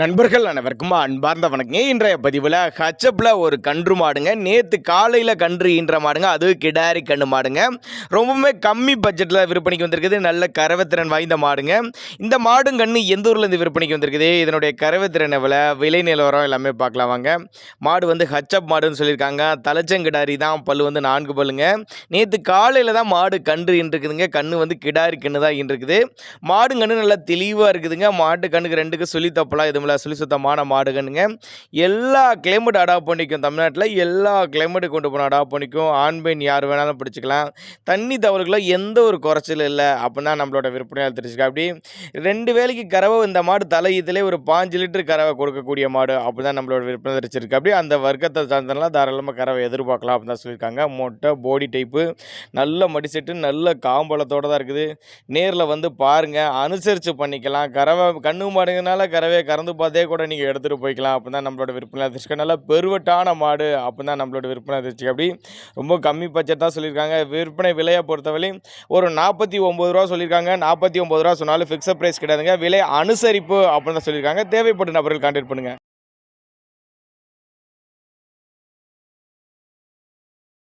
நண்பர்கள் அனைவருக்கும் அன்பார்ந்த வணக்கங்க. இன்றைய பதிவில் ஹச்சப்பில் ஒரு கன்று மாடுங்க. நேற்று காலையில் கன்று ஈன்ற மாடுங்க. அது கிடாரி கன்று மாடுங்க. ரொம்பவுமே கம்மி பட்ஜெட்டில் விற்பனைக்கு வந்திருக்குது. நல்ல கறவைத்திறன் வாய்ந்த மாடுங்க. இந்த மாடும் கன்று எந்த ஊர்லேருந்து விற்பனைக்கு வந்திருக்குது? இதனுடைய கறவைத்திறன் எவ்வளோ? விலை நிலவரம் எல்லாமே பார்க்கலாம் வாங்க. மாடு வந்து ஹச்சப் மாடுன்னு சொல்லியிருக்காங்க. தலைச்சங்கிடாரி தான். பல்லு வந்து நான்கு பல்லுங்க. நேற்று காலையில் தான் மாடு கன்று ஈன்றுக்குதுங்க கன்று வந்து கிடாரி கன்று தான் ஈன்றுக்குது மாடு கன்று நல்லா தெளிவாக இருக்குதுங்க. மாட்டு கண்ணுக்கு ரெண்டுக்கு சொல்லி தப்பலாம் எதுவும் இல்லை சுத்தமான மாடுகனுங்க எல்லா கிளைமேட் அடாப்ட் பண்ணிக்கும் தமிழ்நாட்டில். எல்லா கிளைமேட்டு கொண்டு போன அடாப்ட் பண்ணிக்கும். ஆண் பெண் யார் வேணாலும் பிடிச்சிக்கலாம். தண்ணி தவறுகளும் எந்த ஒரு குறைச்சலும் இல்லை. அப்படின்னா தான் நம்மளோட விற்பனையால் தெரிஞ்சுக்க அப்படி ரெண்டு வேலைக்கு கறவை இந்த மாடு தலை இதிலே ஒரு பாஞ்சு லிட்டர் கறவை கொடுக்கக்கூடிய மாடு அப்படி தான் நம்மளோட விற்பனை தெரிஞ்சிருக்கு. அப்படி அந்த வர்க்கத்தை சார்ந்தெல்லாம் தாராளமாக கறவை எதிர்பார்க்கலாம் அப்படின்னு தான் சொல்லியிருக்காங்க. மொட்டை போடி டைப்பு நல்ல மடிசெட்டு நல்ல காம்பளத்தோடு தான் இருக்குது. நேரில் வந்து பாருங்கள் அனுசரித்து பண்ணிக்கலாம். கறவை கண்ணு மாடுங்கனால கறவையை கறந்து பார்த்தே கூட நீங்கள் எடுத்துகிட்டு போய்க்கலாம். அப்போ தான் நம்மளோட விற்பனை அதிர்ஷ்டம் நல்லா பெருவட்டான மாடு அப்போ தான் நம்மளோட விற்பனை அதிர்ச்சி அப்படி ரொம்ப கம்மி பட்ஜெட் தான் சொல்லியிருக்காங்க. விற்பனை விலையை பொறுத்தவரையும் ஒரு நாற்பத்தி ஒம்பது ரூபா சொல்லியிருக்காங்க. நாற்பத்தி ஒம்பது ரூபா சொன்னாலும் ஃபிக்ஸட் ப்ரைஸ் கிடையாதுங்க. விலை அனுசரிப்பு அப்படின்னு தான் சொல்லியிருக்காங்க. தேவைப்பட்ட நபர்கள் கான்டாக்ட் பண்ணுங்கள்